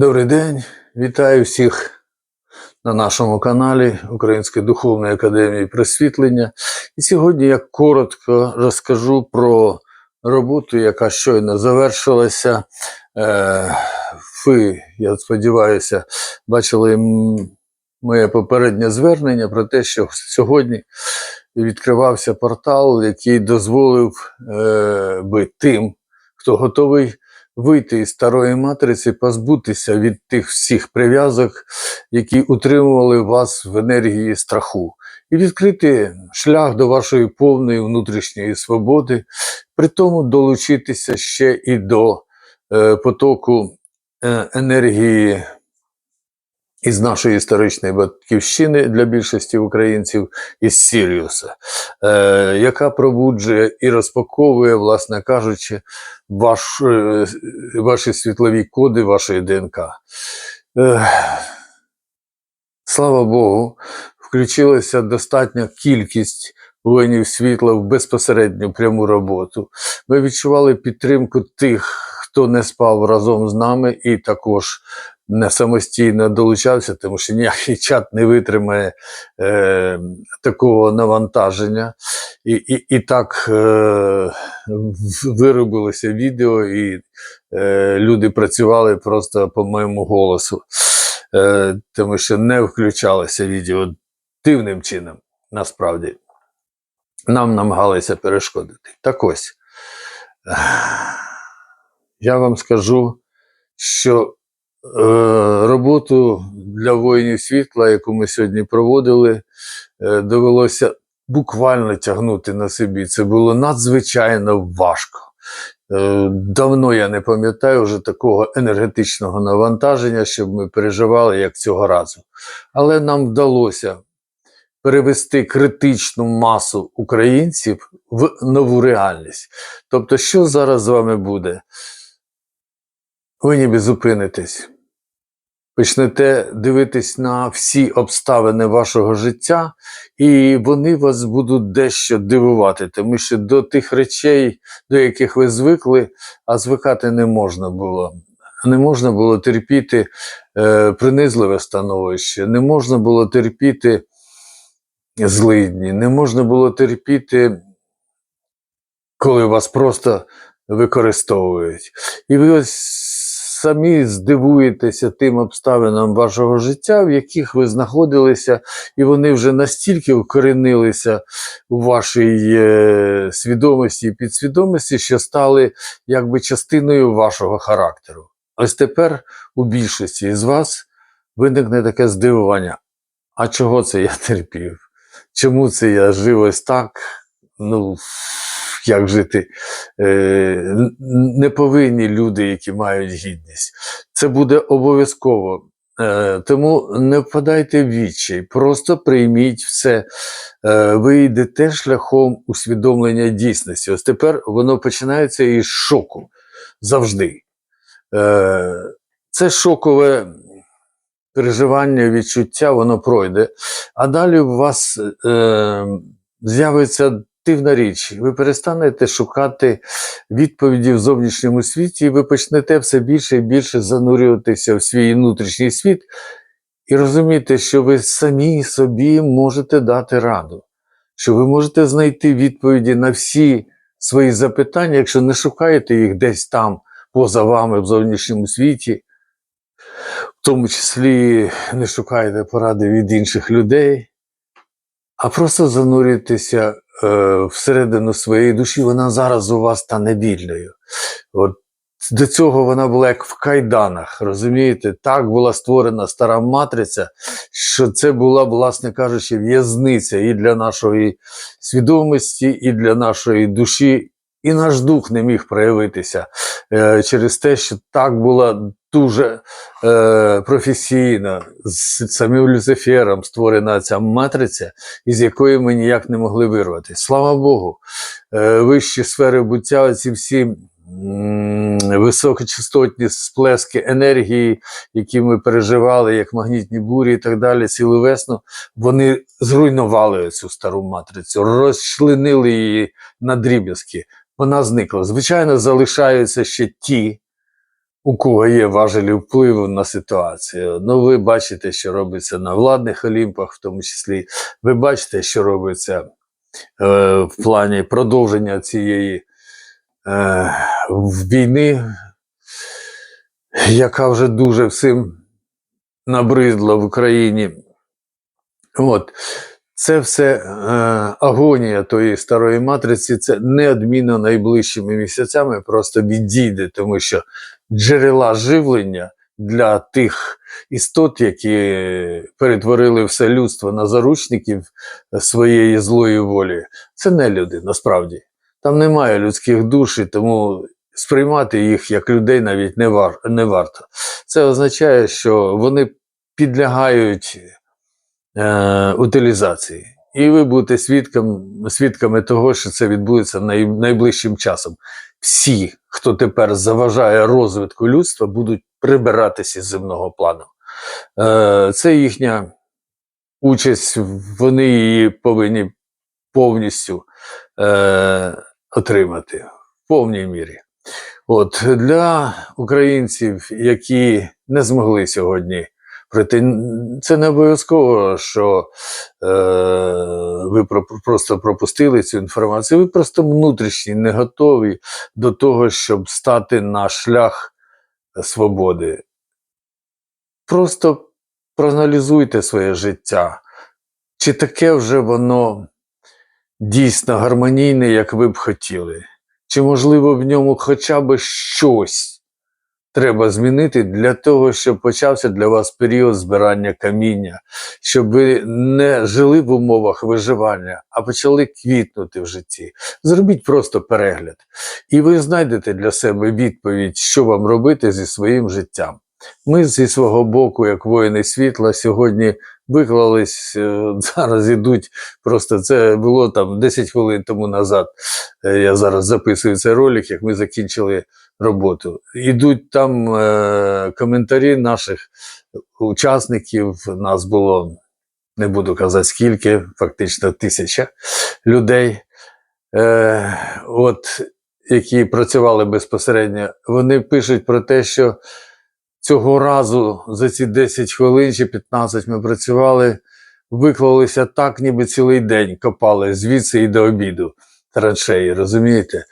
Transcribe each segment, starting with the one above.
Добрий день, вітаю всіх на нашому каналі Української духовної академії просвітлення. І сьогодні я коротко розкажу про роботу, яка щойно завершилася. Е, Ви, я сподіваюся, бачили моє попереднє звернення про те, що сьогодні відкривався портал, який дозволив е, би тим, хто готовий вийти із старої матриці, позбутися від тих всіх прив'язок, які утримували вас в енергії страху, і відкрити шлях до вашої повної внутрішньої свободи, при тому долучитися ще і до е, потоку е, енергії. Із нашої історичної батьківщини для більшості українців із Сіріуса, е, яка пробуджує і розпаковує, власне кажучи, ваш, е, ваші світлові коди вашої ДНК. Е, слава Богу, включилася достатня кількість воїнів світла в безпосередню пряму роботу. Ми відчували підтримку тих, хто не спав разом з нами, і також не самостійно долучався, тому що ніякий чат не витримає е, такого навантаження. І, і, і так е, виробилося відео, і е, люди працювали просто по моєму голосу, е, тому що не включалося відео дивним чином, насправді. Нам намагалися перешкодити. Так ось. Я вам скажу, що роботу для воїнів світла, яку ми сьогодні проводили, е, довелося буквально тягнути на собі. Це було надзвичайно важко. Е, давно я не пам'ятаю вже такого енергетичного навантаження, щоб ми переживали як цього разу. Але нам вдалося перевести критичну масу українців в нову реальність. Тобто, що зараз з вами буде? Ви ніби зупинитесь, почнете дивитись на всі обставини вашого життя, і вони вас будуть дещо дивувати, тому що до тих речей, до яких ви звикли, а звикати не можна було. Не можна було терпіти е, принизливе становище, не можна було терпіти злидні, не можна було терпіти, коли вас просто використовують. І ви ось самі здивуєтеся тим обставинам вашого життя, в яких ви знаходилися, і вони вже настільки вкоренилися у вашій е, свідомості і підсвідомості, що стали якби частиною вашого характеру. Ось тепер у більшості з вас виникне таке здивування. А чого це я терпів? Чому це я жив ось так? Ну, як жити? Е, не повинні люди, які мають гідність. Це буде обов'язково. Е, тому не впадайте в відчай, просто прийміть все. Е, ви йдете шляхом усвідомлення дійсності. Ось тепер воно починається із шоку завжди. Це шокове переживання, відчуття, воно пройде. А далі у вас е, з'явиться дивна річ. Ви перестанете шукати відповіді в зовнішньому світі, і ви почнете все більше і більше занурюватися в свій внутрішній світ і розуміти, що ви самі собі можете дати раду, що ви можете знайти відповіді на всі свої запитання, якщо не шукаєте їх десь там, поза вами в зовнішньому світі. В тому числі не шукаєте поради від інших людей, а просто занурюєтеся всередину своєї душі, вона зараз у вас стане вільною. От до цього вона була як в кайданах, розумієте? Так була створена стара матриця, що це була, власне кажучи, в'язниця і для нашої свідомості, і для нашої душі, і наш дух не міг проявитися е, через те, що так була дуже е, професійно з самим Люцифером створена ця матриця, із якої ми ніяк не могли вирватися. Слава Богу, е, вищі сфери буття, ці всі високочастотні сплески енергії, які ми переживали, як магнітні бурі і так далі, цілу весну, вони зруйнували цю стару матрицю, розчленили її на дріб'язки. Вона зникла. Звичайно, залишаються ще ті у кого є важелі впливу на ситуацію. Ну, ви бачите, що робиться на владних олімпах, в тому числі. Ви бачите, що робиться е, в плані продовження цієї е, війни, яка вже дуже всім набридла в Україні. От. Це все е, агонія тої старої матриці, це неодмінно найближчими місяцями просто відійде, тому що джерела живлення для тих істот, які перетворили все людство на заручників своєї злої волі, це не люди насправді. Там немає людських душ, і тому сприймати їх як людей навіть не, вар, не варто. Це означає, що вони підлягають е, утилізації. І ви будете свідком, свідками того, що це відбудеться най, найближчим часом. Всі, хто тепер заважає розвитку людства, будуть прибиратися з земного плану. Е, це їхня участь, вони її повинні повністю е, отримати в повній мірі. От для українців, які не змогли сьогодні пройти, це не обов'язково, що е, ви про, просто пропустили цю інформацію. Ви просто внутрішні не готові до того, щоб стати на шлях свободи. Просто проаналізуйте своє життя. Чи таке вже воно дійсно гармонійне, як ви б хотіли? Чи, можливо, в ньому хоча б щось треба змінити для того, щоб почався для вас період збирання каміння, щоб ви не жили в умовах виживання, а почали квітнути в житті. Зробіть просто перегляд, і ви знайдете для себе відповідь, що вам робити зі своїм життям. Ми зі свого боку, як воїни світла, сьогодні виклались, е, зараз ідуть. Просто це було там 10 хвилин тому назад. Е, Я зараз записую цей ролик, як ми закінчили роботу. Ідуть там е, коментарі наших учасників. Нас було, не буду казати скільки, фактично тисяча людей. Е, от, які працювали безпосередньо, вони пишуть про те, що цього разу за ці 10 хвилин чи 15 ми працювали, виклалися так, ніби цілий день копали звідси і до обіду траншеї, розумієте?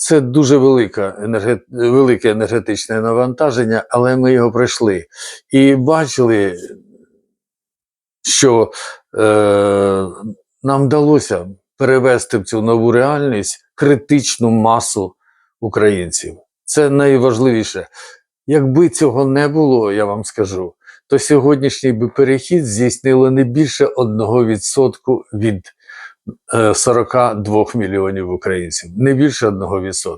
Це дуже велика, енерге... велике енергетичне навантаження, але ми його пройшли. І бачили, що е, нам вдалося перевести в цю нову реальність критичну масу українців. Це найважливіше. Якби цього не було, я вам скажу, то сьогоднішній би перехід здійснило не більше 1% від 42 мільйонів українців, не більше 1%.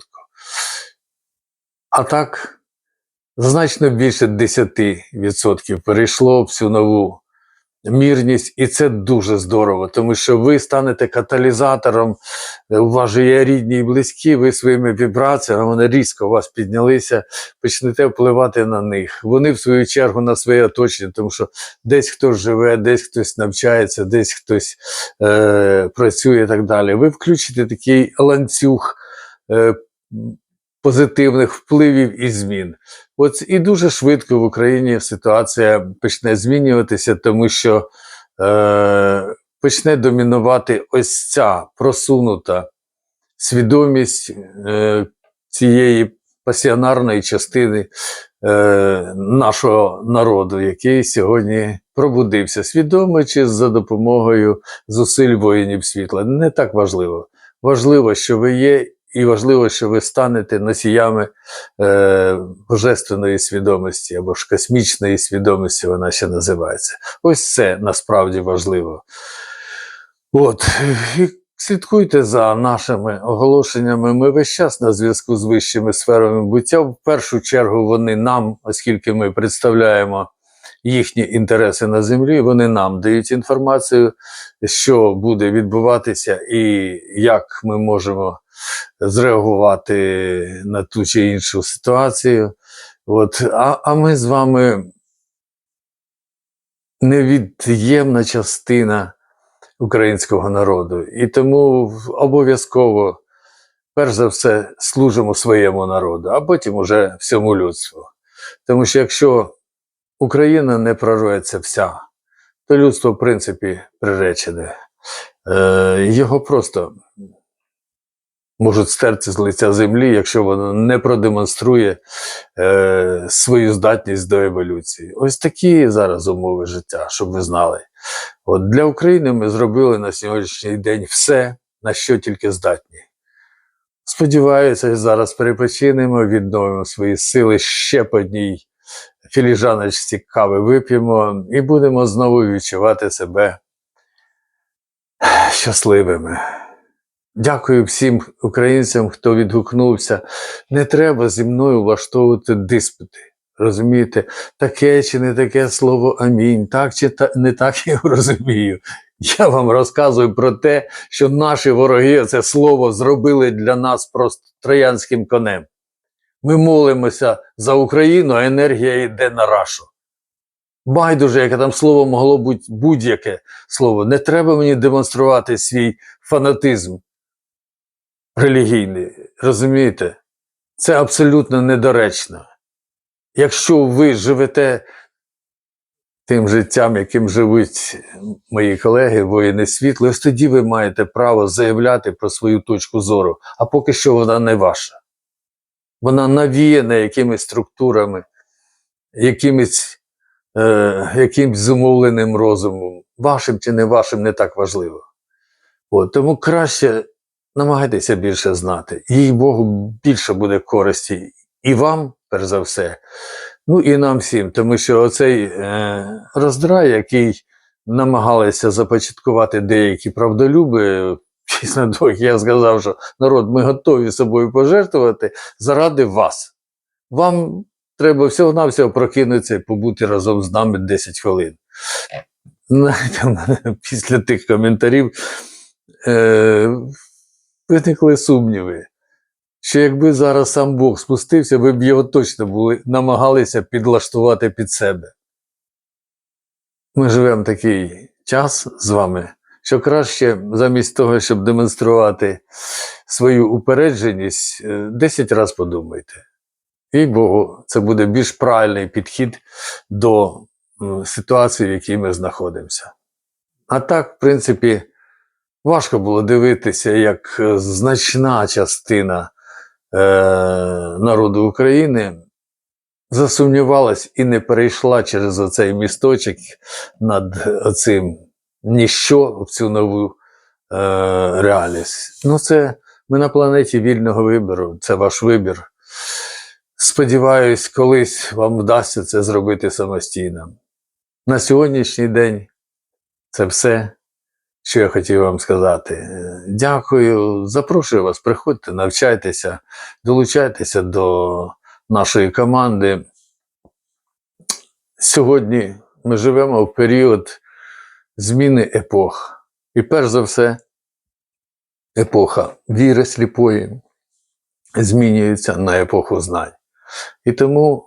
А так, значно більше 10% перейшло в цю нову мірність, і це дуже здорово, тому що ви станете каталізатором, е, у вас же є рідні і близькі, ви своїми вібраціями, вони різко у вас піднялися, почнете впливати на них. Вони, в свою чергу, на своє оточення, тому що десь хтось живе, десь хтось навчається, десь хтось е, працює і так далі. Ви включите такий ланцюг. Е, Позитивних впливів і змін. От і дуже швидко в Україні ситуація почне змінюватися, тому що е, почне домінувати ось ця просунута свідомість е, цієї пасіонарної частини е, нашого народу, який сьогодні пробудився свідомо чи за допомогою зусиль воїнів світла. Не так важливо. Важливо, що ви є. І важливо, що ви станете носіями е, божественної свідомості або ж космічної свідомості, вона ще називається. Ось це насправді важливо. От, слідкуйте за нашими оголошеннями. Ми весь час на зв'язку з вищими сферами буття. В першу чергу вони нам, оскільки ми представляємо їхні інтереси на землі, вони нам дають інформацію, що буде відбуватися і як ми можемо зреагувати на ту чи іншу ситуацію. От. А, а ми з вами невід'ємна частина українського народу. І тому обов'язково, перш за все, служимо своєму народу, а потім уже всьому людству. Тому що якщо Україна не прорветься вся, то людство, в принципі, приречене. Е, його просто можуть стерти з лиця землі, якщо воно не продемонструє е, свою здатність до еволюції. Ось такі зараз умови життя, щоб ви знали. От для України ми зробили на сьогоднішній день все, на що тільки здатні. Сподіваюся, зараз перепочинемо, відновимо свої сили ще по одній філіжаночці кави вип'ємо і будемо знову відчувати себе щасливими. Дякую всім українцям, хто відгукнувся. Не треба зі мною влаштовувати диспути. Розумієте, таке чи не таке слово амінь, так чи та, не так я розумію. Я вам розказую про те, що наші вороги це слово зробили для нас просто троянським конем. Ми молимося за Україну, а енергія йде на рашу. Байдуже, яке там слово могло бути будь-яке слово. Не треба мені демонструвати свій фанатизм релігійний. Розумієте? Це абсолютно недоречно. Якщо ви живете тим життям, яким живуть мої колеги, воїни світла, ось тоді ви маєте право заявляти про свою точку зору, а поки що вона не ваша. Вона навіяна якимись структурами, якимись, е, якимсь зумовленим розумом. Вашим чи не вашим не так важливо. От, тому краще намагайтеся більше знати. Їй Богу більше буде користі і вам, перш за все, ну і нам всім, тому що оцей е, роздрай, який намагалися започаткувати деякі правдолюби, після того, як я сказав, що народ, ми готові собою пожертвувати заради вас. Вам треба всього-навсього прокинутися і побути разом з нами 10 хвилин. Після тих коментарів е, виникли сумніви, що якби зараз сам Бог спустився, ви б його точно були, намагалися підлаштувати під себе. Ми живемо такий час з вами, що краще замість того, щоб демонструвати свою упередженість, е, 10 разів подумайте. І Богу, це буде більш правильний підхід до ситуації, в якій ми знаходимося. А так, в принципі, важко було дивитися, як е, значна частина е, народу України засумнівалась і не перейшла через оцей місточок над оцим ніщо в цю нову е, реальність. Ну, це ми на планеті вільного вибору, це ваш вибір. Сподіваюсь, колись вам вдасться це зробити самостійно. На сьогоднішній день це все, що я хотів вам сказати. Е, Дякую, запрошую вас, приходьте, навчайтеся, долучайтеся до нашої команди. Сьогодні ми живемо в період зміни епох. І перш за все, епоха віри сліпої змінюється на епоху знань. І тому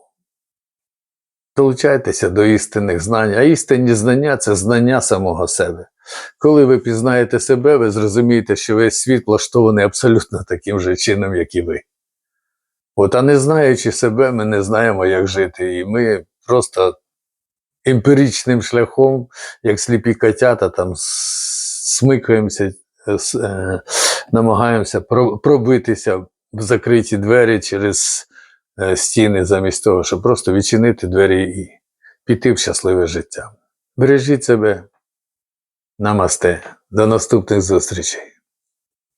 долучайтеся до істинних знань. А істинні знання це знання самого себе. Коли ви пізнаєте себе, ви зрозумієте, що весь світ влаштований абсолютно таким же чином, як і ви. От, а не знаючи себе, ми не знаємо, як жити. І ми просто емпіричним шляхом, як сліпі котята, там смикаємося, е, е, намагаємося пробитися в закриті двері через е, стіни, замість того, щоб просто відчинити двері і піти в щасливе життя. Бережіть себе. Намасте. До наступних зустрічей.